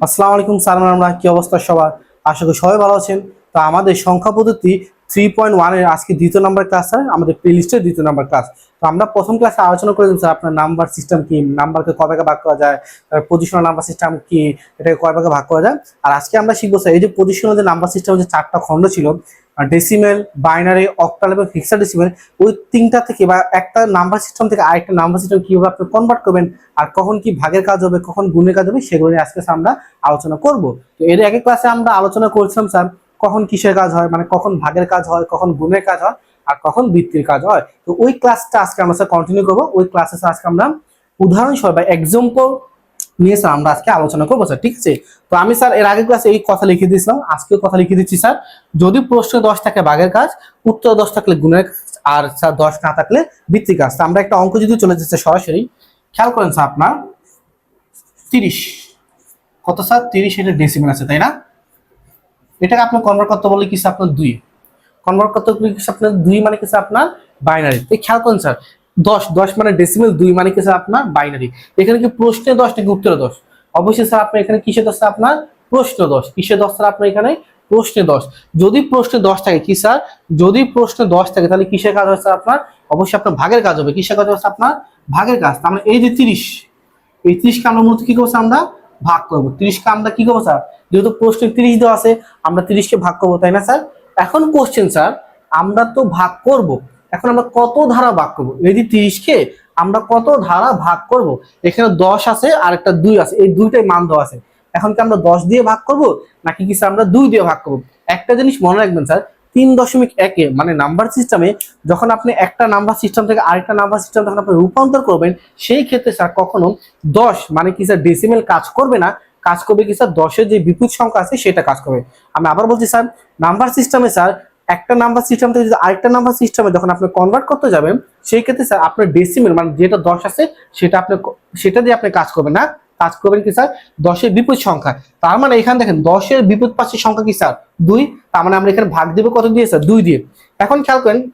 আসসালামু আলাইকুম সালাম আমরা কি অবস্থা সবার? আশা করি সবাই ভালো আছেন। তো আমাদের সংখ্যা পদ্ধতি থ্রি পয়েন্ট ওয়ানের আজকে দ্বিতীয় নাম্বার ক্লাস স্যার আমাদের প্লে লিস্টের দ্বিতীয় নাম্বার ক্লাস তো আমরা প্রথম ক্লাসে আলোচনা করে দিলাম স্যার, আপনার নাম্বার সিস্টেম কি নাম্বারকে কয় ভাগে করা যায় পজিশনাল নাম্বার সিস্টেম কি, এটাকে কয় ভাগে ভাগ করা যায়। আর আজকে আমরা শিখব, স্যার, এই যে পজিশনাল যে নাম্বার সিস্টেম যে চারটা খণ্ড ছিল ডেসিমেল বাইনারি অক্টাল এবং ফিক্সার ডেসিমেল ওই তিনটা থেকে বা একটা নাম্বার সিস্টেম থেকে আরেকটা নাম্বার সিস্টেম কীভাবে আপনি কনভার্ট করবেন, আর কখন কি ভাগের কাজ হবে, কখন গুণের কাজ হবে, সেগুলো নিয়ে আজকে আমরা আলোচনা করব। তো এর এক ক্লাসে আমরা আলোচনা করছিলাম, স্যার কখন কিসের কাজ হয় মানে কখন ভাগের কাজ হয়, কখন গুণের কাজ হয়, আর কখন বৃত্তির কাজ হয়। তো ওই ক্লাসটা আজকে আমরা স্যার কন্টিনিউ করব। ওই ক্লাসে আজকে আমরা উদাহরণস্বরূপ বা এক্সাম্পল নিয়ে স্যার আমরা আজকে আলোচনা করব স্যার ঠিক আছে? তো আমি স্যার এর আগের ক্লাসে এই কথা লিখে দিয়েছিলাম, আজকেও কথা লিখে দিচ্ছি স্যার যদি প্রশ্ন দশ থাকে ভাগের কাজ, উত্তর দশ থাকলে গুণের আর স্যার দশ না থাকলে বৃত্তির কাজ। তো আমরা একটা অঙ্ক যদি চলে যাচ্ছে সরাসরি, খেয়াল করেন স্যার আপনার তিরিশ। কত স্যার তিরিশ এটা ডেসিমেল আছে, তাই না? এটাকে আপনি কনভার্ট করতে বলে কিছু আপনার দুই? কনভার্ট করতে কিছু আপনার দুই মানে কিছু আপনার বাইনারি এই খেয়াল করুন স্যার দশ দশ মানে ডেসিমেল দুই মানে কিছু আপনার বাইনারি এখানে কি প্রশ্নে দশ নাকি উত্তরে দশ? অবশ্যই স্যার আপনার এখানে কিসে দশ আপনার? প্রশ্ন দশ। কিসে দশ স্যার আপনার এখানে? প্রশ্নে দশ। যদি প্রশ্নে দশ থাকে কি স্যার যদি প্রশ্নে দশ থাকে তাহলে কিসের কাজ স্যার আপনার? অবশ্যই আপনার ভাগের কাজ হবে। কিসের কাজ হবে আপনার? ভাগের কাজ। তার মানে এই যে তিরিশ, এই তিরিশকে আমরা মূলত কি স্যার আমরা? ভাগ করব। তিরিশকে আমরা কি করব, স্যার? যেহেতু প্রশ্নে তিরিশ দেওয়া আছে, আমরা তিরিশকে ভাগ করব, তাই না, স্যার? এখন কোশ্চেন স্যার, আমরা তো ভাগ করব। এখন আমরা কত ধারা ভাগ করব? এই যে তিরিশকে আমরা কত ধারা ভাগ করব? এখানে দশ আছে, আর একটা দুই আছে। এই দুইটাই মান দেওয়া আছে। এখন কি আমরা দশ দিয়ে ভাগ করব? নাকি কি, স্যার, আমরা দুই দিয়ে ভাগ করব? একটা জিনিস মনে রাখবেন, স্যার তিন দশমিক একে মানে নাম্বার সিস্টেমে যখন আপনি একটা নাম্বার সিস্টেম থেকে আরেকটা নাম্বার সিস্টেম যখন আপনি রূপান্তর করবেন, সেই ক্ষেত্রে স্যার কখনো দশ মানে কি স্যার ডেসিমেল কাজ করবে না, কাজ করবে কি স্যার দশের যে বিপুল সংখ্যা আছে সেটা কাজ করবে। আমি আবার বলছি স্যার নাম্বার সিস্টেমে স্যার একটা নাম্বার সিস্টেম থেকে যদি আরেকটা নাম্বার সিস্টেমে যখন আপনি কনভার্ট করতে যাবেন, সেই ক্ষেত্রে স্যার আপনার ডেসিমেল মানে যেটা দশ আছে, সেটা আপনি সেটা দিয়ে আপনি কাজ করবেন না। কাজ করবেন কি স্যার? দশের বিপরীত সংখ্যা। তার মানে এখানে দেখেন, দশের বিপরীত পাশের সংখ্যা কি স্যার? দুই। তার মানে আমরা এখানে ভাগ দেবো কত দিয়ে স্যার? দুই দিয়ে। এখন খেয়াল করেন,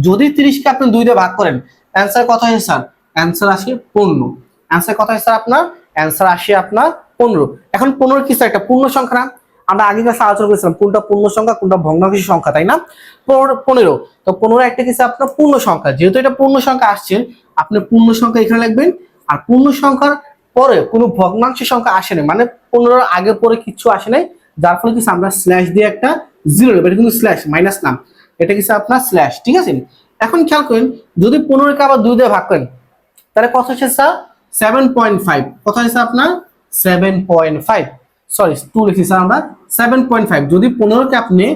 যদি তিরিশকে আপনি দুই দিয়ে ভাগ করেন অ্যান্সার কত হয় স্যার? অ্যান্সার আসে পনেরো। অ্যান্সার কত হয় স্যার আপনার? অ্যান্সার আসে আপনার পনেরো। এখন পনেরো কি স্যার? একটা পূর্ণ সংখ্যা না? আমরা আগে কাছে আলোচনা করেছিলাম, কোনটা পূর্ণ সংখ্যা, কোনটা ভগ্নাংশের সংখ্যা, তাই না? পনেরো- পনেরো। তো পনেরো একটা কিছু আপনার পূর্ণ সংখ্যা। যেহেতু এটা পূর্ণ সংখ্যা আসছে, আপনি পূর্ণ সংখ্যা এখানে লিখবেন, আর পূর্ণ সংখ্যার পরে কোনো ভগ্নাংশের সংখ্যা আসে নাই। মানে পনেরোর আগে পরে কিছু আসে নাই, যার ফলে কিছু আমরা স্ল্যাশ দিয়ে একটা জিরো নেব। এটা কিন্তু স্ল্যাশ মাইনাস নাম। এটা কিছু আপনার স্ল্যাশ ঠিক আছে? এখন খেয়াল করেন, যদি পনেরোকে আবার দুই দিয়ে ভাগ করেন, তাহলে কত হচ্ছে স্যার সেভেন পয়েন্ট ফাইভ কত হচ্ছে আপনার? Seven point five sorry two লিখছি স্যার আমরা। সেভেন পয়েন্ট ফাইভ যদি পনেরোকে আপনি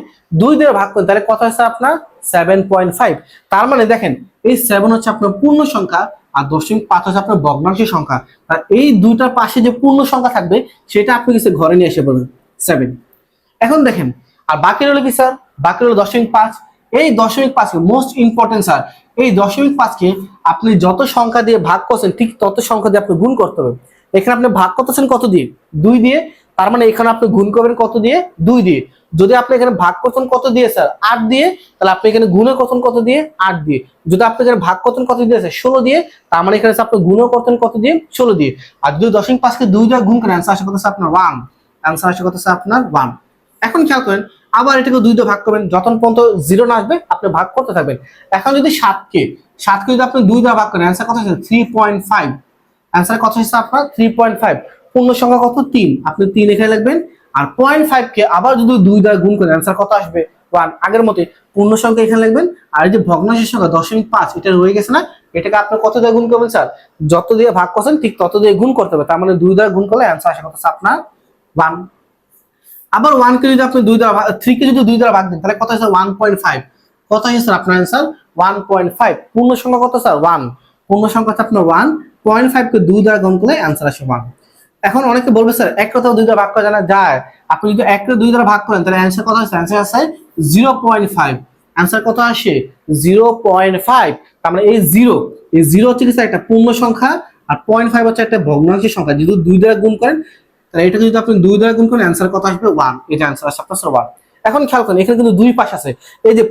দুই দিয়ে ভাগ করেন, তাহলে কত হচ্ছে আপনার? সেভেন পয়েন্ট ফাইভ তার মানে দেখেন, এই সেভেন হচ্ছে আপনার পূর্ণ সংখ্যা আর দশমিক পাঁচ হচ্ছে আপনার ভগ্নাংশের সংখ্যা। আর এই দুইটার পাশে যে পূর্ণ সংখ্যা থাকবে, সেটা আপনি কিছু ঘরে নিয়ে এসে পড়বেন। সেভেন এখন দেখেন, আর বাকি রইল কি স্যার বাকি রইল দশমিক পাঁচ। এই দশমিক পাঁচকে মোস্ট ইম্পর্টেন্ট স্যার এই দশমিক পাঁচকে আপনি যত সংখ্যা দিয়ে ভাগ করছেন, ঠিক তত সংখ্যা দিয়ে আপনি গুণ করতে হবে। এখানে আপনি ভাগ করতেছেন কত দিয়ে? দুই দিয়ে। তার মানে এখানে আপনি গুণ করবেন কত দিয়ে? দুই দিয়ে। যদি আপনি এখানে ভাগ করতেন কত দিয়ে, স্যার? আট দিয়ে, তাহলে আপনি এখানে গুণে করতেন কত দিয়ে? আট দিয়ে। যদি আপনি এখানে ভাগ করতেন কত দিয়ে, স্যার? ষোলো দিয়ে, তার মানে এখানে আপনি গুণও করতেন কত দিয়ে? ষোলো দিয়ে। আর যদি দশমিক পাঁচকে দুই দিয়ে গুণ করেন অ্যান্সার আসে কত আপনার ওয়ান অ্যান্সার আসে কত আপনার ওয়ান এখন খেয়াল করেন, আবার এটাকে দুই দিয়ে ভাগ করবেন। যতক্ষণ পর্যন্ত জিরো না আসবে, আপনি ভাগ করতে থাকবেন। এখন যদি সাতকে সাতকে যদি আপনি দুই দিয়ে ভাগ করেন অ্যান্সার কত হচ্ছে থ্রি পয়েন্ট ফাইভ অ্যান্সার কত হচ্ছে আপনার থ্রি পয়েন্ট ফাইভ পূর্ণ সংখ্যা কত? তিন। আপনি তিন এখানে লিখবেন। আর পয়েন্ট ফাইভ কে আবার যদি দুই দ্বারা গুণ করেন অ্যান্সার কত আসবে? ওয়ান আগের মতে পূর্ণ সংখ্যা এখানে লিখবেন। আর যে ভগ্নাংশের সংখ্যা দশমিক পাঁচ, এটা রয়ে গেছে না? এটাকে আপনি কত দিয়ে গুণ করবেন স্যার যত দিয়ে ভাগ করছেন, ঠিক তত দিয়ে গুণ করতে হবে। তার মানে দুই দ্বারা গুণ করলে অ্যান্সার আসে কত? আপনার ওয়ান আবার ওয়ান কে যদি আপনি দুই দ্বারা থ্রি কে যদি দুই দ্বারা ভাগ দেন, তাহলে কত হচ্ছে ওয়ান পয়েন্ট ফাইভ কত হচ্ছে স্যার আপনার অ্যান্সার ওয়ান পয়েন্ট ফাইভ পূর্ণ সংখ্যা কত স্যার ওয়ান পূর্ণ সংখ্যা আপনার ওয়ান পয়েন্ট ফাইভ কে দুই দ্বারা গুণ করলে অ্যান্সার আসে ওয়ান এখন অনেকে বলবে, স্যার, এক কথা দুই দ্বারা ভাগ করা জানা যায়। আপনি যদি এক দুই দ্বারা ভাগ করেন, তাহলে অ্যান্সার কত আসে? অ্যান্সার আসে জিরো পয়েন্ট ফাইভ অ্যান্সার কত আসে? জিরো পয়েন্ট ফাইভ তার মানে এই জিরো এই জিরো হচ্ছে স্যার, একটা পূর্ণ সংখ্যা, আর পয়েন্ট ফাইভ হচ্ছে একটা ভগ্নাংশের সংখ্যা। যদি দুই দ্বারা গুণ করেন, তাহলে এটা যদি আপনি দুই দ্বারা গুণ করেন অ্যান্সার কত আসবে? ওয়ান এটা অ্যান্সার আসে আপনার এখন খেয়াল করেন, এখানে কিন্তু দুই পাশ আছে। এই যে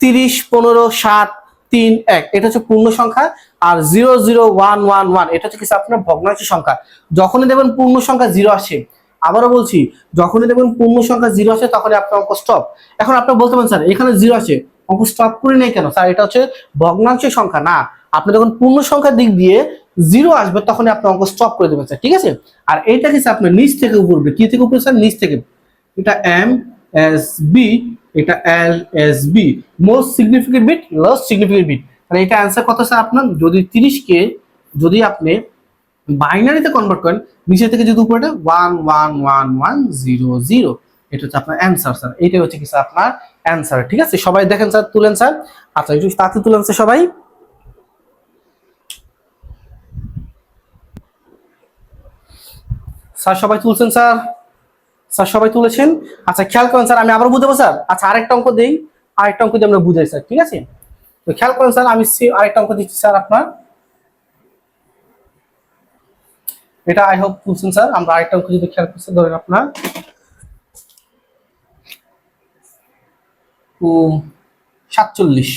তিরিশ, পনেরো, ষাট তিন এক। এটা হচ্ছে পূর্ণ সংখ্যা আর zero zero one one one. এটা হচ্ছে কিছু আপনার ভগ্নাংশ সংখ্যা। যখনই দেখবেন পূর্ণ সংখ্যা জিরো আসে, আবারও বলছি, যখনই দেখবেন পূর্ণ সংখ্যা জিরো আছে তখনই আপনার অঙ্ক স্টপ এখন আপনি বলতে পারেন, স্যার, এখানে জিরো আছে অঙ্ক স্টপ করে নেই কেন? স্যার, এটা হচ্ছে ভগ্নাংশের সংখ্যা, না। আপনি যখন পূর্ণ সংখ্যার দিক দিয়ে জিরো আসবে, তখনই আপনি অঙ্ক স্টপ করে দেবেন, স্যার, ঠিক আছে? আর এইটা কি স্যার, আপনার নিচ থেকে উপর উঠবে? কি থেকে উপরে, স্যার? নিচ থেকে। এটা এম এস বি এটা L S B most significant bit least significant bit তাহলে এটা অ্যান্সার কত স্যার আপনার? যদি তিরিশ কে যদি আপনি বাইনারিতে কনভার্ট করেন, নিচে থেকে যদি উপরে one one one one zero zero এটা হচ্ছে আপনার অ্যান্সার স্যার এটাই হচ্ছে কি স্যার আপনার অ্যান্সার ঠিক আছে? সবাই দেখেন স্যার তুলেন স্যার আচ্ছা একটু তাতে তুলেন স্যার সবাই। স্যার সবাই তুলছেন স্যার স্যার, সবাই তুলেছেন। আচ্ছা খেয়াল করেন স্যার, আমি আবার বুঝাবো, স্যার। আচ্ছা আরেকটা অঙ্ক দেই। আরেকটা অঙ্ক দিয়ে আমরা বুঝাই, স্যার, ঠিক আছে? তো খেয়াল করেন, স্যার, আমি আরেকটা অঙ্ক দিচ্ছি, স্যার, আপনার। এটা আই হোপ বুঝছেন, স্যার। আমরা আরেকটা অঙ্ক যদি খেয়াল করছি ধরেন আপনার। সাতচল্লিশ।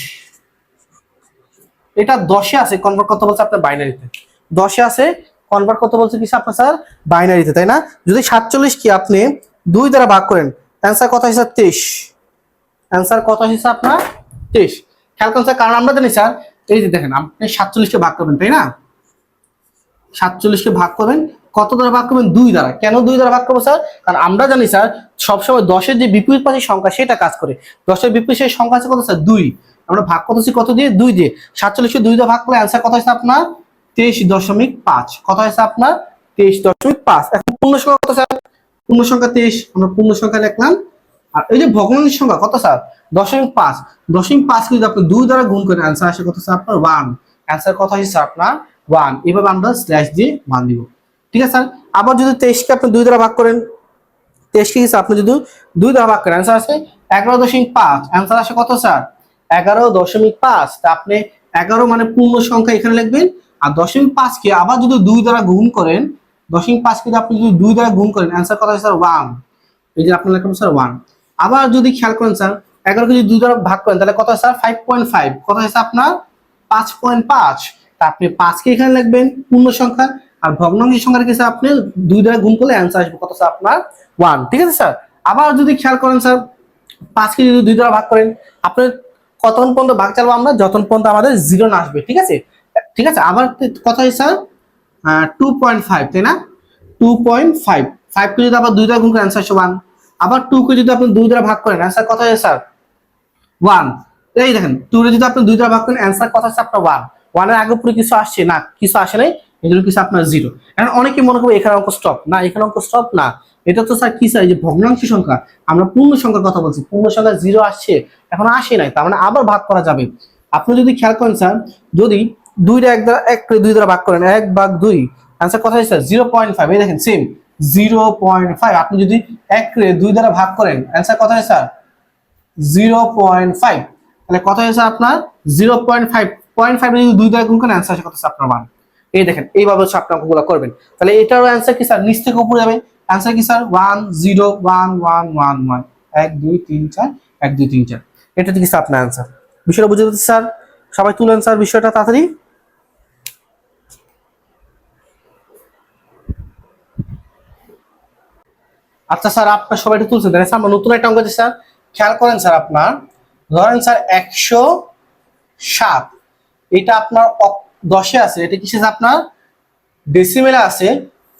এটা দশে আছে কনভার্ট কত বলছে আপনার বাইনারিতে দশে আছে কনভার্ট কত বলছে কিসে আপনার স্যার? বাইনারিতে তাই না? যদি সাতচল্লিশ কি আপনি দুই দ্বারা ভাগ করেন অ্যান্সার কত হিসাব তেইশ অ্যান্সার কত হিসাব আপনার? তেইশ খেয়াল করুন স্যার, কারণ আমরা জানি স্যার, এই যে দেখেন, আপনি সাতচল্লিশকে ভাগ করবেন, তাই না? সাতচল্লিশকে ভাগ করবেন, কত দ্বারা ভাগ করবেন? দুই দ্বারা। কেন দুই দ্বারা ভাগ করব স্যার? কারণ আমরা জানি স্যার, সবসময় দশের যে বিপরীত পাশের সংখ্যা, সেটা কাজ করে। দশের বিপরীত সেই সংখ্যা আছে কত স্যার? দুই। আমরা ভাগ করতেছি কত দিয়ে? দুই দিয়ে। সাতচল্লিশকে দুই দ্বারা ভাগ করলে অ্যান্সার কত হয়েছে আপনার? তেইশ দশমিক পাঁচ। কত হয়েছে আপনার? তেইশ দশমিক পাঁচ। এখন পূর্ণ সংখ্যা কত স্যার? পূর্ণ সংখ্যা তেইশ। আমরা পূর্ণ সংখ্যা লিখলাম। আর এই যে ভগ্নাংশের সংখ্যা কত স্যার? দশমিক পাঁচ। দশমিক পাঁচ যদি আপনি দুই দ্বারা গুণ করেন অ্যান্সার আসে কত স্যার আপনার? ওয়ান অ্যান্সার কত হয়েছে স্যার আপনার? ওয়ান এভাবে আমরা স্ল্যাশ দিয়ে মান দিব ঠিক আছে স্যার? আবার যদি তেইশকে আপনি দুই দ্বারা ভাগ করেন, তেইশকে হিসেবে আপনি যদি দুই দ্বারা ভাগ করেন অ্যান্সার আছে এগারো দশমিক পাঁচ। অ্যান্সার আসে কত স্যার? এগারো দশমিক পাঁচ। তা আপনি এগারো মানে পূর্ণ সংখ্যা এখানে লিখবেন। আর দশমিক পাঁচকে আবার যদি দুই দ্বারা গুণ করেন, দশমিক পাঁচকে আপনি যদি দুই দ্বারা গুণ করেন অ্যান্সার হয় স্যার ওয়ান এই যে আপনার লেখেন স্যার ওয়ান আবার যদি খেয়াল করেন স্যার এগারোকে যদি দুই দ্বারা ভাগ করেন, তাহলে কত স্যার ফাইভ পয়েন্ট ফাইভ কত হয়েছে আপনার? পাঁচ পয়েন্ট পাঁচ. তা আপনি পাঁচকে এখানে লিখবেন, পূর্ণ সংখ্যা, আর ভগ্নাংশের সংখ্যা রেখে স্যার আপনি দুই দ্বারা গুণ করলে অ্যান্সার আসবে কত স্যার আপনার ওয়ান ঠিক আছে স্যার আবার যদি খেয়াল করেন স্যার পাঁচকে যদি দুই দ্বারা ভাগ করেন, আপনার কতক্ষণ পর্যন্ত ভাগ চালবো আমরা? যতক্ষণ পর্যন্ত আমাদের জিরো না আসবে। ঠিক আছে? ঠিক আছে? আবার কত হয় স্যার। টু পয়েন্ট ফাইভ তাই না? টু পয়েন্ট ফাইভ ফাইভকে যদি আবার দুই দ্বারা গুণ করেন অ্যান্সার ওয়ান আবার টু কে যদি আপনি দুই দ্বারা ভাগ করেন অ্যান্সার কত হয় স্যার? ওয়ান এই দেখেন টু যদি আপনি দুই দ্বারা ভাগ করেন অ্যান্সার কত হচ্ছে আপনার ওয়ান ওয়ানের আগে পুরো কিছু আসছে? না, কিছু আসে নাই। এগুলো কিছু আপনার জিরো এখন অনেকে মনে করবে এখানে অঙ্ক স্টপ না, এখানে অঙ্ক স্টপ না। এটা তো, স্যার, কি, স্যার যে ভগ্নাংশ সংখ্যা, আমরা পূর্ণ সংখ্যার কথা বলছি। পূর্ণ সংখ্যা জিরো আসছে, এখন আসে নাই। তার মানে আবার ভাগ করা যাবে। আপনি যদি খেয়াল করেন, স্যার, যদি দুইটা এক দ্বারা, এক দুই দ্বারা ভাগ করেন, এক ভাগ দুই। অ্যান্সার কথা স্যার জিরো পয়েন্ট ফাইভ এই দেখেন সেম জিরো পয়েন্ট ফাইভ আপনি যদি এক দুই দ্বারা ভাগ করেন অ্যান্সার কথা স্যার জিরো পয়েন্ট ফাইভ তাহলে কত হয়েছে আপনার? Zero point five point five যদি দুই দ্বারা গুণ করেন অ্যান্সার হচ্ছে আপনার ওয়ান এই দেখেন, এইভাবে হচ্ছে আপনি অঙ্কগুলো করবেন। তাহলে এটারও অ্যান্সার কি স্যার নিচ থেকে উপরে যাবে। অ্যান্সার কি sir one zero one one one one এক, দুই, তিন, চার, এক, দুই, তিন, চার। এটা কি স্যার আপনার অ্যান্সার বিষয়টা বুঝে দিচ্ছি স্যার সবাই তুলেন স্যার বিষয়টা তাড়াতাড়ি। আচ্ছা স্যার আপনার সবাই এটা তুলছেন। স্যার আমরা নতুন একটা অঙ্ক দিচ্ছি, স্যার। খেয়াল করেন স্যার আপনার। ধরেন স্যার একশো সাত। এটা আপনার দশে আছে। এটা কিসে আপনার? ডেসিমেলে আছে।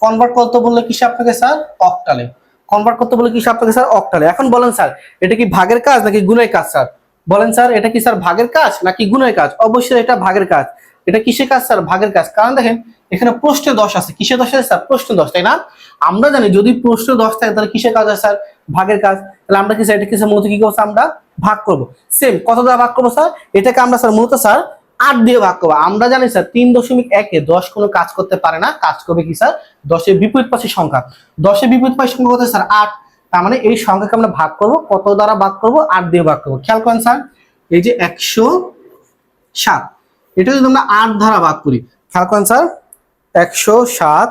কনভার্ট করতে বললে কিসে আপনাকে স্যার? অক্টালে কনভার্ট করতে বললে কিসে আপনাকে স্যার? অক্টালে এখন বলেন স্যার এটা কি ভাগের কাজ নাকি গুণের কাজ স্যার? বলেন স্যার এটা কি স্যার ভাগের কাজ নাকি গুণের কাজ? অবশ্যই এটা ভাগের কাজ। এটা কিসের কাজ স্যার? ভাগের কাজ। কারণ দেখেন এখানে প্রশ্নে দশ আছে। কিসের দশ আছে স্যার? প্রশ্ন দশ, তাই না? আমরা জানি যদি প্রশ্ন দশ থাকে তাহলে কিসের কাজ হয় স্যার? ভাগের কাজ। তাহলে আমরা কি স্যার? এটা কিসের মূলত কি করব আমরা? ভাগ করব। সেম কত দ্বারা ভাগ করব স্যার? এটাকে আমরা স্যার মূলত স্যার আট দিয়ে ভাগ করব। আমরা জানি স্যার তিন দশমিক একে দশ কোনো কাজ করতে পারে না। কাজ করবে কি স্যার? দশের বিপরীত পাশের সংখ্যা। দশের বিপরীত পাশের সংখ্যা কত স্যার? আট। তার মানে এই সংখ্যাকে আমরা ভাগ করব। কত দ্বারা ভাগ করব? আট দিয়ে ভাগ করব। খেয়াল করেন স্যার, এই যে একশো সাত, এটা যদি আমরা আট ধারা ভাগ করি, খেয়াল করেন স্যার একশো সাত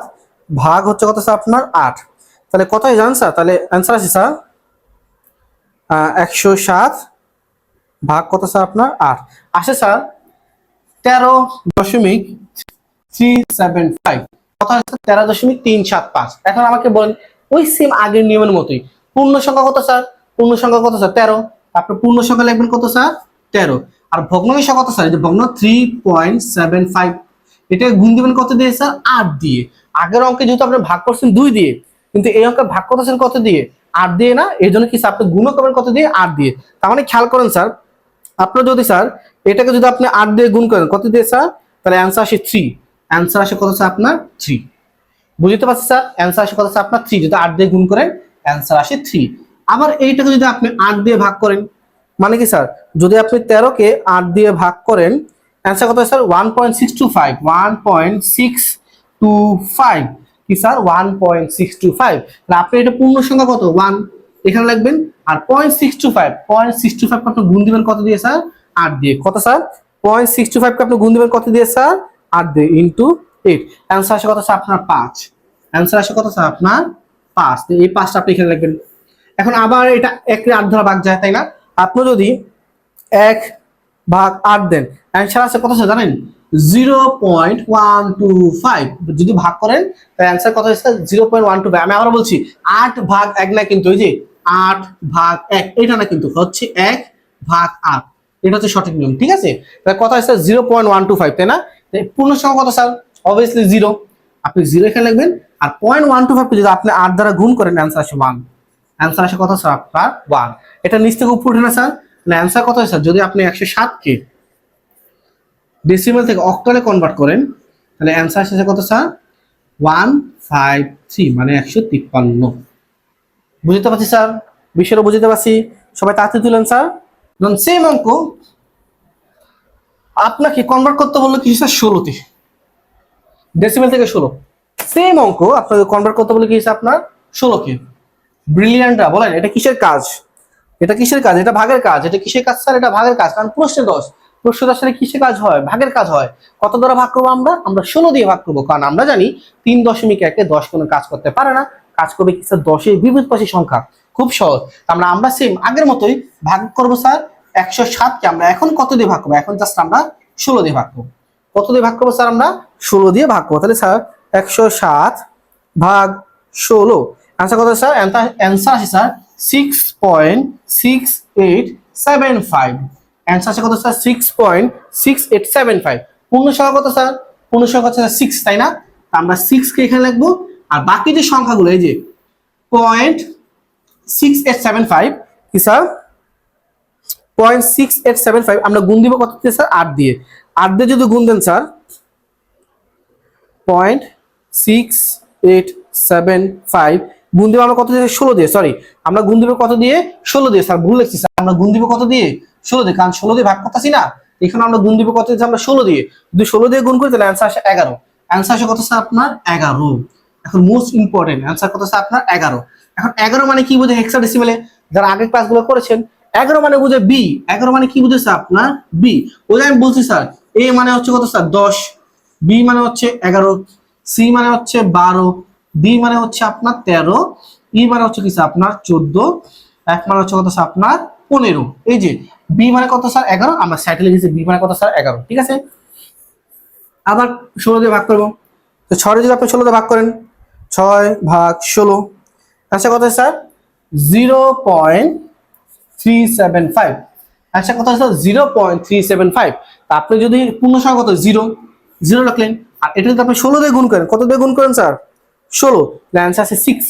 ভাগ হচ্ছে কত স্যার আপনার? আট। তাহলে কত হয় জানেন স্যার? তাহলে অ্যান্সার আছে স্যার। একশো সাত ভাগ কত স্যার আপনার? আট। আসে স্যার। তেরো দশমিক থ্রি সেভেন ফাইভ। কথা হচ্ছে তেরো দশমিক তিন সাত পাঁচ। এখন আমাকে বলেন, ওই সেম আগের নিয়মের মতোই। পূর্ণ সংখ্যা কত স্যার? পূর্ণ সংখ্যা কত স্যার? তেরো। আপনি পূর্ণ সংখ্যা লিখবেন কত স্যার? তেরো। আর ভগ্নাংশ কত স্যার? যে ভগ্ন থ্রি পয়েন্ট সেভেন ফাইভ এটা গুণ দিবেন কত দিয়ে, স্যার? আট দিয়ে। আগের অঙ্কে যেহেতু আপনি ভাগ করছেন দুই দিয়ে, কিন্তু এই অঙ্কে ভাগ করতেছেন কত দিয়ে? আট দিয়ে না? এই জন্য কি, স্যার, আপনি গুণ করবেন কত দিয়ে? আট দিয়ে। তার মানে খেয়াল করেন, স্যার, আপনার যদি, স্যার, এটাকে যদি আপনি আট দিয়ে গুণ করেন, কত দিয়ে, স্যার? তাহলে অ্যান্সার আসে থ্রি অ্যান্সার আসে কত, স্যার, আপনার থ্রি বুঝতে পারছি স্যার? অ্যান্সার আসে কত, স্যার, আপনার থ্রি যদি আট দিয়ে গুণ করেন অ্যান্সার আসে থ্রি আবার এইটাকে যদি আপনি আট দিয়ে ভাগ করেন মানে কি, স্যার? যদি আপনি তেরোকে আট দিয়ে ভাগ করেন অ্যান্সার কত sir one point six two five one point six two five কি sir one point six two five আপনি এটা পূর্ণ সংখ্যা কত? ওয়ান এখানে লিখবেন। আর পয়েন্ট সিক্স টু সিক্স গুণ দিবেন কত দিয়ে স্যার আট দিয়ে। কত স্যার পয়েন্ট সিক্স টু ফাইভকে আপনি গুণ দিবেন কত দিয়ে স্যার আট দিয়ে ইন্টু এইট অ্যান্সার আসে কত স্যার আপনার পাঁচ। অ্যান্সার আসে কত স্যার আপনার পাঁচ। এই পাঁচটা আপনি এখানে লিখবেন। এখন আবার এটা এক আট ধরা ভাগ যায়, তাই না? আপনি যদি এক ভাগ আট দেন। অ্যান্সার আছে কত আছে জানেন? Zero point one two five যদি ভাগ করেন অ্যান্সার কত হচ্ছে zero point one two five আমি আবার বলছি, আট ভাগ এক না কিন্তু ওই যে আট ভাগ এক এটা না কিন্তু হচ্ছে এক ভাগ আট। এটা হচ্ছে সঠিক নিয়ম, ঠিক আছে? কথা হচ্ছে zero point one two five তাই না? পূর্ণ সংখ্যা কত স্যার? অবভিয়াসলি জিরো আপনি জিরো এখানে লিখবেন, আর পয়েন্ট ওয়ান টু ফাইভ যদি আপনি আট দ্বারা গুণ করেন অ্যান্সার আসে ওয়ান অ্যান্সার আসে কত স্যার? আপনার ওয়ান এটা নিচ থেকে উপরে ওঠে না স্যার? অ্যান্সার কত হয় স্যার যদি আপনি একশো সাতকে ডেসিমাল থেকে অক্টালে কনভার্ট করেন, তাহলে অ্যান্সার আসছে কত স্যার ওয়ান ফাইভ থ্রি মানে একশো তিপ্পান্ন। বুঝতে পারছি স্যার বিষয়টা বুঝতে পারছি। সবাই তাড়াতাড়ি তুলেন স্যার ধরুন সেম অঙ্ক। আপনাকে কনভার্ট করতে বলল কি স্যার ষোলোতে। ডেসিমেল থেকে ষোলো। সেম অঙ্ক, আপনাকে কনভার্ট করতে বলে কি স্যার আপনার? ষোলোকে। ব্রিলিয়ান্টরা বলেন, এটা কিসের কাজ? এটা কিসের কাজ? এটা ভাগের কাজ। এটা কিসের কাজ স্যার? এটা ভাগের কাজ। কারণ প্রশ্ন দশ। প্রশ্ন দশের কিসের কাজ হয়? ভাগের কাজ হয়। কত দ্বারা ভাগ করব আমরা? আমরা ষোলো দিয়ে ভাগ করব। কারণ আমরা জানি তিন দশমিক একে দশ কোনো কাজ করতে পারে না। কাজ করবে কি স্যার? দশের বিপরীত পাশে সংখ্যা। খুব সহজ। আমরা আমরা সেম আগের মতোই ভাগ করব স্যার একশো সাতকে আমরা এখন কত দিয়ে ভাগ করব? এখন জাস্ট আমরা ষোলো দিয়ে ভাগ করব। কত দিয়ে ভাগ করব স্যার আমরা? ষোলো দিয়ে ভাগ করব। তাহলে স্যার একশো সাত ভাগ ষোলো। অ্যান্সার কত স্যার? অ্যান্সার আছে sir six point six eight seven five answer কত sir six point six eight seven five পূর্ণ সংখ্যা কত স্যার পূর্ণ সংখ্যা হচ্ছে সিক্স তাই না? তা আমরা সিক্সকে এখানে লিখব। আর বাকি যে সংখ্যাগুলো, এই যে point six eight seven five কি sir point six eight seven five আমরা গুণ দিব কত দিয়ে স্যার আট দিয়ে। আট দিয়ে যদি গুণ দেন sir point six eight seven five গুণ দিব আমরা কত দিয়ে? ষোলো দিয়ে সরি আমরা গুণ দিব কত দিয়ে? ষোলো দিয়ে, স্যার, ভুল লিখছি, স্যার, আমরা গুণ কত দিয়ে? ষোলো দিয়ে, কারণ ষোলো দিয়ে ভাগ করতেছি না, এখানে আমরা গুণ কত দিয়ে আমরা ষোলো দিয়ে, যদি ষোলো দিয়ে গুণ করি, তাহলে অ্যান্সার আসে এগারো। অ্যান্সার আসে কত, স্যার, আপনার এগারো। এখন মোস্ট ইম্পর্টেন্ট অ্যান্সার কত, স্যার, আপনার এগারো। এখন এগারো মানে কি বুঝে হেক্সাডেসিমেলে যারা আগের ক্লাসগুলো করেছেন, এগারো মানে বুঝে বি এগারো মানে কি বুঝেছে আপনার বি ওই আমি বলছি, স্যার এ মানে হচ্ছে কত, স্যার, দশ বি মানে হচ্ছে এগারো সি মানে হচ্ছে বারো ডি মানে হচ্ছে আপনার তেরো ই মানে হচ্ছে কি আপনার চোদ্দ এক মানে হচ্ছে কত আপনার পনেরো। এই যে বি মানে কত স্যার এগারো, আমরা সাইটে লিখেছি বি মানে কত স্যার এগারো, ঠিক আছে? আবার ষোলো দিয়ে ভাগ করব। তো ছয় যদি আপনি ষোলো দিয়ে ভাগ করেন, ছয় ভাগ ষোলো আচ্ছা কত sir zero point three seven five আচ্ছা কত sir zero point three seven five আপনি যদি পূর্ণ সংখ্যা কত? জিরো জিরো রাখলেন আর এটা যদি আপনি ষোলো দিয়ে গুণ করেন, কত দিয়ে গুণ করেন স্যার ষোলো অ্যান্সার আছে সিক্স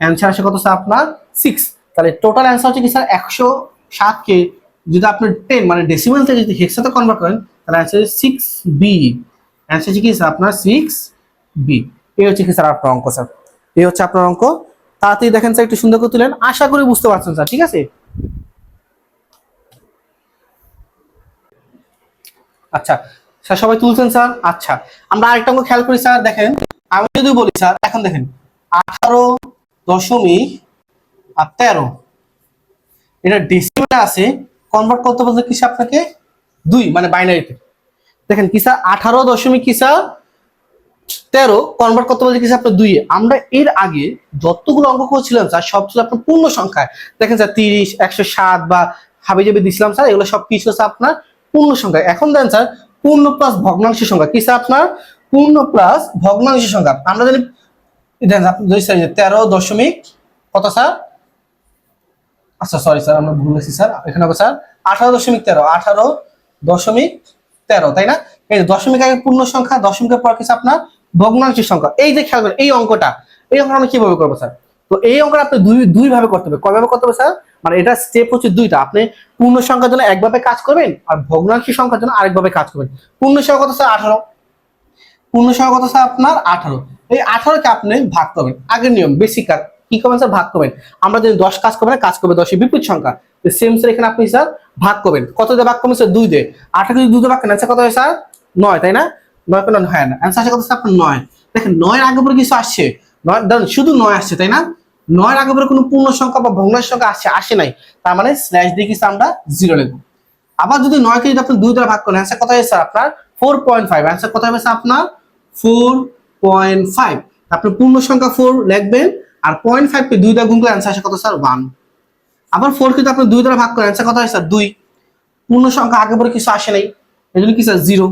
অ্যান্সার আসে কত স্যার আপনার সিক্স তাহলে টোটাল অ্যান্সার হচ্ছে কি স্যার একশো সাতকে যদি আপনি টেন মানে ডেসিমেল থেকে যদি হেক্সাতে কনভার্ট করেন, তাহলে অ্যান্সার সিক্স বি অ্যান্সার হচ্ছে কি স্যার আপনার সিক্স বি এই হচ্ছে কি স্যার আপনার অঙ্ক স্যার এই হচ্ছে আপনার অঙ্ক। তাড়াতাড়ি দেখেন স্যার একটু সুন্দর করে তুলেন। আশা করি বুঝতে পারছেন স্যার ঠিক আছে? আচ্ছা স্যার সবাই তুলছেন স্যার আচ্ছা আমরা আরেকটা অঙ্ক খেয়াল করি স্যার দেখেন। আমি যদি বলি, স্যার, এখন দেখেন, আঠারো দশমিক, আর তেরো। এটা ডেসিমেলে আছে কনভার্ট করতে বলতে কি আপনাকে? দুই মানে বাইনারিতে দেখেন কি, স্যার, আঠারো দশমিক কি, স্যার? তেরো কনভার্ট করতে বলতে কি, স্যার, আপনার দুই আমরা এর আগে যতগুলো অঙ্ক করেছিলাম, স্যার, সব ছিল আপনার পূর্ণ সংখ্যায়। দেখেন, স্যার, তিরিশ, একশো সাত বা হাবি জাবি দিছিলাম, স্যার, এগুলো সব কি ছিল, স্যার, আপনার পূর্ণ সংখ্যা এখন দেন, স্যার, পূর্ণ প্লাস ভগ্নাংশের সংখ্যা কি, স্যার, আপনার? পূর্ণ প্লাস ভগ্নাংশের সংখ্যা। আমরা জানি তেরো দশমিক কত স্যার আচ্ছা সরি স্যার আমরা ভুল স্যার এখানে হবে স্যার আঠারো দশমিক তেরো, আঠারো দশমিক তেরো, তাই না? এই দশমিক আগে পূর্ণ সংখ্যা, দশমিকের পর কিছু আপনার ভগ্নাংশের সংখ্যা। এই যে খেয়াল করেন, এই অঙ্কটা এই অঙ্কটা আমরা কীভাবে করব স্যার তো এই অঙ্কটা আপনি দুই দুই ভাবে করতে হবে। কয়ভাবে করতে হবে স্যার মানে এটা স্টেপ হচ্ছে দুইটা। আপনি পূর্ণ সংখ্যার জন্য একভাবে কাজ করবেন আর ভগ্নাংশী সংখ্যার জন্য আরেকভাবে কাজ করবেন। পূর্ণ সংখ্যা কত স্যার আঠারো। পূর্ণ সংখ্যা কত স্যার আপনার আঠারো। এই আঠারোকে আপনি ভাগ করবেন। আগের নিয়ম বেসিক কাজ। কি করবেন স্যার ভাগ করবেন। আমরা যদি দশ কাজ করবেন, কাজ করবে দশের বিপরীত সংখ্যা। সেম স্যার এখানে আপনি স্যার ভাগ করবেন। কত দিয়ে ভাগ করবেন স্যার দুই দিয়ে। আঠারো যদি দুই ভাগ করেন কত হয় স্যার নয়, তাই না? নয় কোনো হয় না। অ্যান্সার কত স্যার আপনার নয়। দেখেন, নয়ের আগে পরে কিছু আসছে। নয়, ধরুন, শুধু নয় আসছে, তাই না? নয়ের আগে পরে কোনো পূর্ণ সংখ্যা বা ভগ্নাংশ সংখ্যা আসছে, আসে নাই। তার মানে স্ল্যাশ দিয়ে কিছু আমরা জিরো লিখব। আবার যদি নয়কে যদি আপনি দুই দ্বারা ভাগ করেন অ্যান্সার কত হয় স্যার আপনার ফোর পয়েন্ট ফাইভ অ্যান্সার কত হবে স্যার আপনার? ফোর পয়েন্ট ফাইভ আপনি পূর্ণ সংখ্যা ফোর লিখবেন আর পয়েন্ট ফাইভকে দুই দ্বারা গুণ করে অ্যান্সার আসে কত স্যার? ওয়ান আবার ফোর কিন্তু আপনি দুই দ্বারা ভাগ করেন অ্যান্সার কত হয় স্যার? দুই। পূর্ণ সংখ্যা আগে পরে কিছু আসে নাই। এই জন্য কি স্যার? জিরো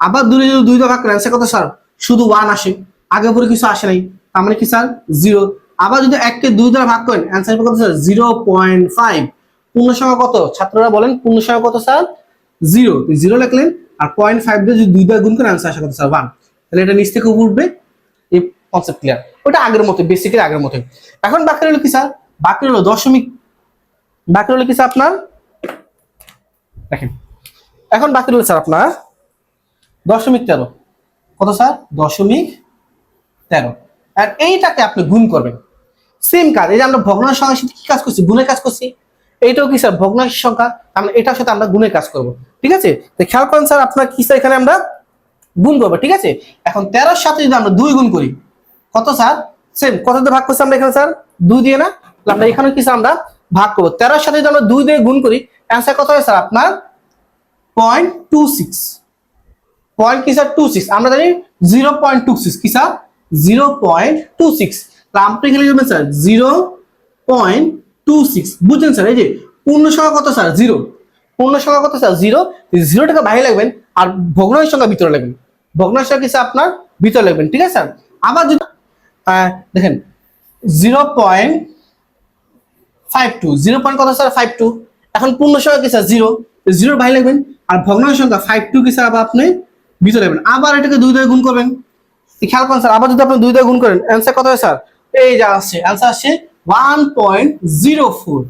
আবার দুই যদি দুই দ্বারা ভাগ করেন অ্যান্সার কত স্যার? শুধু ওয়ান আসে। আগে পরে কিছু আসে নাই। তার মানে কি স্যার? জিরো আবার যদি এককে দুই দ্বারা ভাগ করেন অ্যান্সার কত স্যার? জিরো পয়েন্ট ফাইভ পূর্ণ সংখ্যা কত? ছাত্ররা বলেন পূর্ণ সংখ্যা কত স্যার? জিরো জিরো লিখলেন আর পয়েন্ট ফাইভ দিয়ে যদি দুই দ্বারা গুণ করেন অ্যান্সার আসে কত স্যার? ওয়ান তাহলে এটা নিচ থেকে উপর উঠবে। এই কনসেপ্ট ক্লিয়ার ওটা আগের মতো বেসিক্যালি আগের মতো এখন বাকি রইল কি স্যার বাকি রইল দশমিক। বাকি রইল কি স্যার আপনার? দেখেন। এখন বাকি রইল স্যার আপনার দশমিক তেরো। কত স্যার দশমিক তেরো। আর এইটাকে আপনি গুণ করবেন। সেম কাজ, এই যে আমরা ভগ্নাংশ সংখ্যার সাথে কি কাজ করছি? গুণের কাজ করছি। এইটাও কি স্যার ভগ্নাংশ সংখ্যা? আমরা এটার সাথে আমরা গুণের কাজ করব। ঠিক আছে? তো খেয়াল করেন স্যার আপনার কি স্যার এখানে আমরা গুণ করব, ঠিক আছে? এখন তেরোর সাথে যদি আমরা দুই গুণ করি, কত স্যার? সেম কত দিয়ে ভাগ করছি আমরা এখানে, স্যার? দুই দিয়ে না? আমরা এখানে কি স্যার, আমরা ভাগ করব। তেরোর সাথে যদি আমরা দুই দিয়ে গুণ করি অ্যান্সার কত হয়, স্যার? আপনার পয়েন্ট টু সিক্স পয়েন্ট কি, স্যার? টু সিক্স আমরা জানি জিরো পয়েন্ট টু সিক্স কি, sir? Zero point two six আপনি এখানে লিখবেন sir? Zero point two six বুঝছেন, স্যার? এই যে, পূর্ণ সংখ্যা কত, স্যার? জিরো পূর্ণ সংখ্যা কত, স্যার? জিরো জিরোটাকে বাইরে লাগবেন আর ভগ্নাংশ সংখ্যা ভিতরে লাগবেন ভগ্নাংশ সংখ্যা কি আপনার ভিতরে লাগবেন ঠিক আছে? আবার যদি দেখেন zero point five two zero point কত স্যার? ফাইভ টু এখন পূর্ণ সংখ্যা কি স্যার? জিরো জিরোর বাইরে লাগবেন আর ভগ্নাংশ সংখ্যা ফাইভ টু কি আবার আপনি ভিতরে লাগবেন আবার এটাকে দুই দিয়ে গুণ করবেন। খেয়াল করেন স্যার, আবার যদি আপনি দুই দিয়ে গুণ করেন অ্যান্সার কত হয় স্যার? এই যা আসছে অ্যান্সার আসছে one point zero four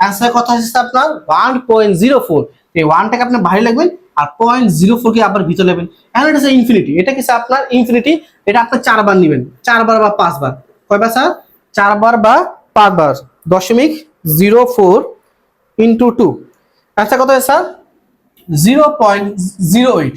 answer কত আসছে আপনার? ওয়ান পয়েন্ট জিরো ফোর এই ওয়ানটাকে আপনি বাইরে লাগবেন আর পয়েন্ট জিরো ফোর কে আবার ভিতরে লাগবেন এখন এটা ইনফিনিটি এটা কি আপনার? ইনফিনিটি এটা আপনার চারবার নেবেন। চারবার বা পাঁচবার। কয়বার স্যার চারবার বা পাঁচবার। দশমিক জিরো ফোর ইন্টু টু আচ্ছা কত sir zero point zero eight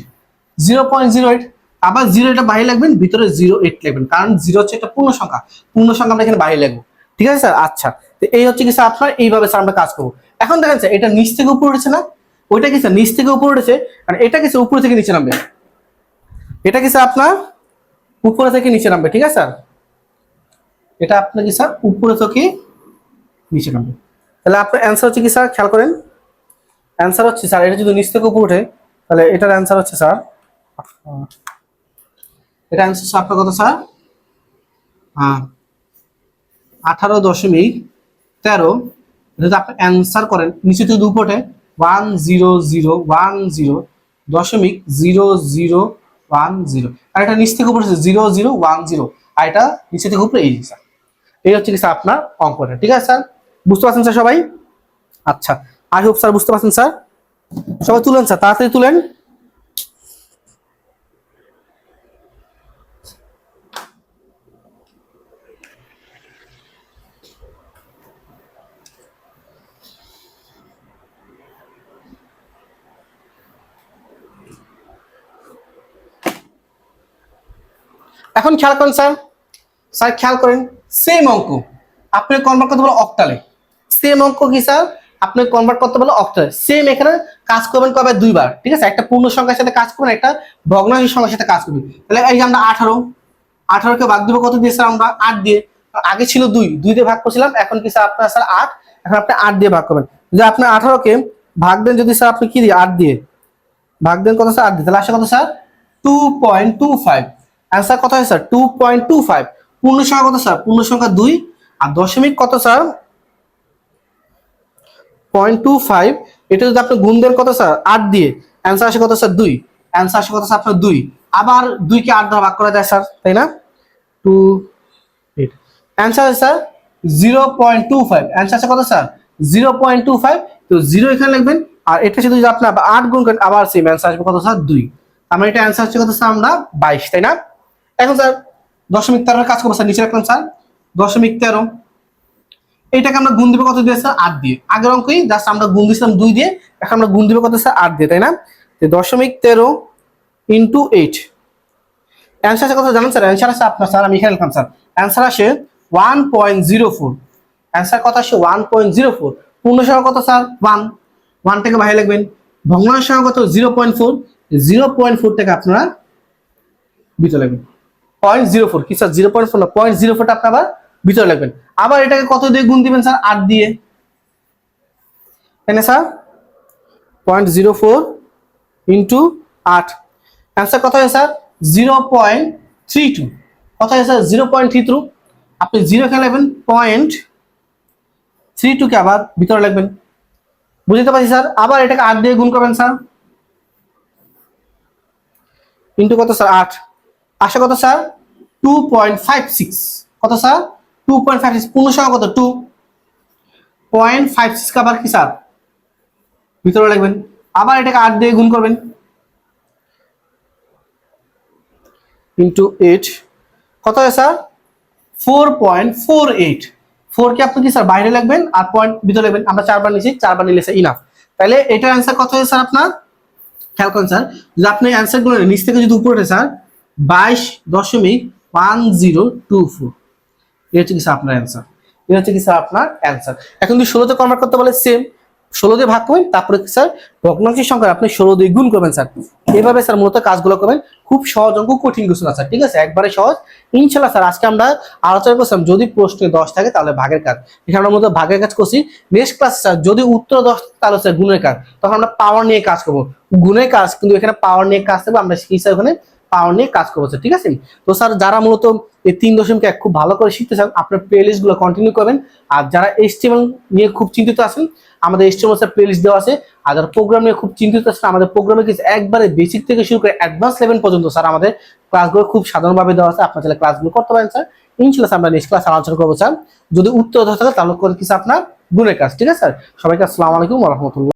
zero point zero eight আবার জিরো এটা বাইরে লাগবেন ভিতরে জিরো এইট লিখবেন কারণ জিরো হচ্ছে একটা পূর্ণ সংখ্যা। পূর্ণ সংখ্যা আমরা এখানে বাইরে লাগবো। ঠিক আছে স্যার আচ্ছা। তো এই হচ্ছে কি স্যার আপনার? এইভাবে স্যার আমরা কাজ করব। এখন দেখেন স্যার এটা নিচ থেকে উপরে উঠেছে না? ওইটা কি স্যার নিচ থেকে উপরে উঠেছে, আর এটা কি উপরে থেকে নিচে নামবে। এটা কি স্যার আপনার? উপরে থেকে নিচে নামবে, ঠিক আছে? স্যার এটা আপনার কি স্যার উপরে থেকে নিচে নামবে। তাহলে আপনার অ্যান্সার হচ্ছে কি স্যার খেয়াল করেন। অ্যান্সার হচ্ছে স্যার এটা যদি নিচ থেকে উপরে ওঠে, তাহলে এটার অ্যান্সার হচ্ছে স্যার এটা অ্যান্সার হচ্ছে আপনার কত স্যার আঠারো দশমিক তেরো। যদি আপনি অ্যান্সার করেন, নিচে যদি উপরে one zero zero one zero দশমিক জিরো জিরো ওয়ান জিরো আর এটা নিচ থেকে উপরে জিরো জিরো ওয়ান জিরো আর এটা নিচে থেকে উপরে এই স্যার এই হচ্ছে কি স্যার আপনার অঙ্কটা, ঠিক আছে স্যার বুঝতে পারছেন স্যার সবাই? আচ্ছা আই হোপ স্যার বুঝতে পারছেন স্যার সবাই তুলেন স্যার তাড়াতাড়ি তুলেন। এখন খেয়াল করেন স্যার। স্যার, খেয়াল করেন সেম অঙ্ক। আপনি কনভার্ট করতে বলো? অক্টালে সেম অঙ্ক কি, স্যার? আপনি কনভার্ট করতে বলো? অক্টালে সেম এখানে কাজ করবেন কবে? দুইবার। ঠিক আছে? একটা পূর্ণ সংখ্যার সাথে কাজ করবেন, একটা ভগ্নাংশ সংখ্যার সাথে কাজ করবেন। তাহলে এই যে আমরা আঠারো, আঠারোকে ভাগ দিব কত দিয়ে, স্যার? আমরা আট দিয়ে। আগে ছিল দুই। দুই দিয়ে ভাগ করছিলাম, এখন কি, স্যার, আপনার, স্যার, আট। এখন আপনি আট দিয়ে ভাগ করবেন। যে আপনি আঠারোকে ভাগ দেন, যদি, স্যার, আপনি কি দিয়ে? আট দিয়ে। ভাগ দেন কত, স্যার? আট দিয়ে। তাহলে আসে কত, sir? Two point two five answer কত হয় sir two point two five পূর্ণ সংখ্যা কত স্যার পূর্ণ সংখ্যা দুই। আর দশমিক কত স্যার পয়েন্ট টু ফাইভ এটা যদি আপনি গুণ দেন কত স্যার আট দিয়ে। অ্যান্সার আসে কত স্যার দুই। অ্যান্সার আসে কত স্যার আপনার দুই। আবার দুইকে আট দ্বারা ভাগ করা যায় স্যার তাই না? Two eight answer sir zero point two five answer আছে কত sir zero point two five তো জিরো এখানে লিখবেন। আর এটা শুধু যদি আপনি আবার আট গুণ করেন, আবার সেম অ্যান্সার আসবে কত স্যার দুই। আমার এটা অ্যান্সার হচ্ছে কত স্যার আমরা বাইশ, তাই না? এখন স্যার, দশমিক তেরোর কাজ করব স্যার, নিচে রাখলাম স্যার। দশমিক তেরো। এটাকে আমরা গুণ দিব কত দিয়ে স্যার? আট দিয়ে। আগের অঙ্কই জাস্ট আমরা গুণ দিয়েছিলাম দুই দিয়ে, এখন আমরা গুণ দিব কত স্যার? আট দিয়ে, তাই না? দশমিক তেরো ইন্টু এইট অ্যান্সার আছে কত জানেন স্যার? অ্যান্সার আছে আপনার, স্যার, আমি এখানে লিখলাম, স্যার। অ্যান্সার আসে one point zero four answer কত আসে? ওয়ান পয়েন্ট জিরো ফোর পূর্ণ সংখ্যা কত স্যার? ওয়ান ওয়ান থেকে বাইরে লিখবেন। ভগ্নাংশ কত? Zero point four zero point four থেকে আপনারা ভিতরে লিখবেন। Point zero four. কি স্যার? জিরো পয়েন্ট ফোর না, পয়েন্ট জিরো ফোরটা আপনি আবার ভিতরে লিখবেন আবার এটাকে কত দিয়ে গুণ দিবেন স্যার? আট দিয়ে। তাই sir? Point zero four into আট। অ্যান্সার কত হয় sir? Zero point three two. কত হয় sir? Zero point three two. আপনি জিরো এখানে লিখবেন পয়েন্ট থ্রি টুকে আবার ভিতরে লিখবেন বুঝতে পারছি স্যার? আবার এটাকে আট দিয়ে গুণ করবেন, স্যার। ইন্টু কত স্যার? আট। আসে কত, sir? Two point five six কত, sir? Two point five six পূর্ণ সংখ্যা কত? টু পয়েন্ট ফাইভ সিক্স আবার কি, স্যার? ভিতরে লিখবেন। আবার এটাকে আট দিয়ে গুণ করবেন। ইন্টু এইট কত হয়, sir? Four point four eight ফোরকে আপনি কি, স্যার, বাইরে লিখবেন? আর পয়েন্ট ভিতরে লিখবেন। আমরা চারবার নিয়েছি, চারবার নিলে, স্যার ইনাফ তাহলে এটার অ্যান্সার কত হয়, স্যার, আপনার? খেয়াল করেন, স্যার। যদি আপনি অ্যান্সারগুলো নিচ থেকে যদি উপরে স্যার বাইশ দশমিক ওয়ান জিরো টু ফোর। এটা হচ্ছে আপনার অ্যান্সার এটা হচ্ছে কি স্যার আপনার অ্যান্সার এখন যদি ষোলোতে কনভার্ট করতে বলে সেম ষোলো দিয়ে ভাগ করবেন, তারপরে স্যার ভগ্নাংশের সংখ্যা আপনি ষোলো দিয়ে গুণ করবেন স্যার এভাবে স্যার মূলত কাজগুলো করবেন। খুব সহজ অঙ্ক, কঠিন কিছু না স্যার ঠিক আছে? একবারে সহজ। ইনশাল্লাহ স্যার আজকে আমরা আলোচনা করছিলাম যদি প্রশ্নে দশ থাকে তাহলে ভাগের কাজ। এখানে আমরা মূলত ভাগের কাজ করছি। নেক্সট ক্লাস স্যার যদি উত্তর দশ থাকে তাহলে স্যার গুণের কাজ। তখন আমরা পাওয়ার নিয়ে কাজ করব। গুণের কাজ, কিন্তু এখানে পাওয়ার নিয়ে কাজ থাকবে। আমরা শিখি স্যার ওখানে পাওয়ার নিয়ে কাজ করব ঠিক আছে? তো স্যার, যারা মূলত এই তিন দশমিক এক খুব ভালো করে শিখতে চান, আপনার প্লে গুলো কন্টিনিউ করবেন। আর যারা এইচটিএমএল নিয়ে খুব চিন্তিত আছেন, আমাদের এইচটিএমএল স্যার প্লে লিস্ট দেওয়া আছে। আর যারা প্রোগ্রাম নিয়ে খুব চিন্তিত আছেন, আমাদের প্রোগ্রামে কিছু একবারে বেসিক থেকে শুরু করে অ্যাডভান্স লেভেল পর্যন্ত স্যার, আমাদের ক্লাসগুলো খুব সাধারণভাবে দেওয়া আছে। আপনার চাইলে ক্লাসগুলো করতে পারেন, স্যার। ইনশাল্লাহ আমরা নেক্সট ক্লাস আলোচনা করব, স্যার। যদি উত্তর থাকে, তাহলে কিছু আপনার গুণের কাজ, ঠিক আছে, স্যার? সবাইকে আসসালামু আলাইকুম রহমতুল্লাহ।